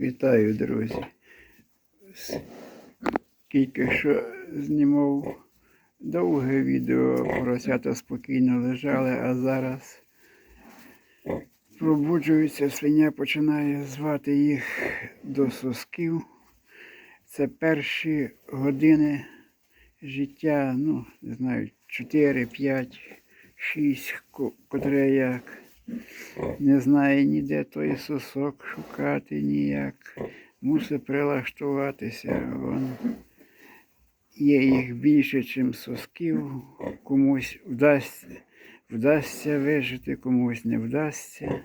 Вітаю, друзі. Тільки що знімав довге відео, поросята спокійно лежали, а зараз пробуджується, свиня починає звати їх до сосків. Це перші години життя, ну, не знаю, 4, 5, 6, котре як. Не знає ніде той сосок шукати ніяк. Мусить прилаштуватися. Вон. Є їх більше, ніж сосків. Комусь вдасться, вдасться вижити, комусь не вдасться.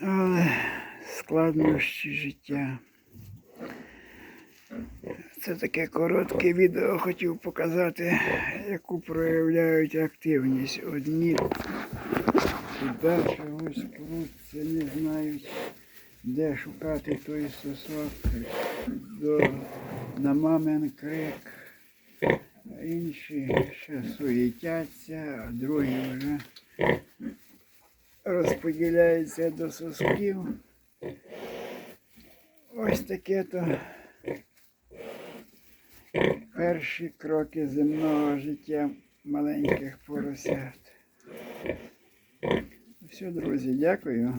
Але складнощі життя. Це таке коротке відео хотів показати, яку проявляють активність. Одні туди чогось пруться, не знають, де шукати той сосок, до, на мамин крик. Інші ще суєтяться, а другі вже розподіляються до сосків. Ось таке то перші кроки земного життя маленьких поросят. Все, друзі, дякую.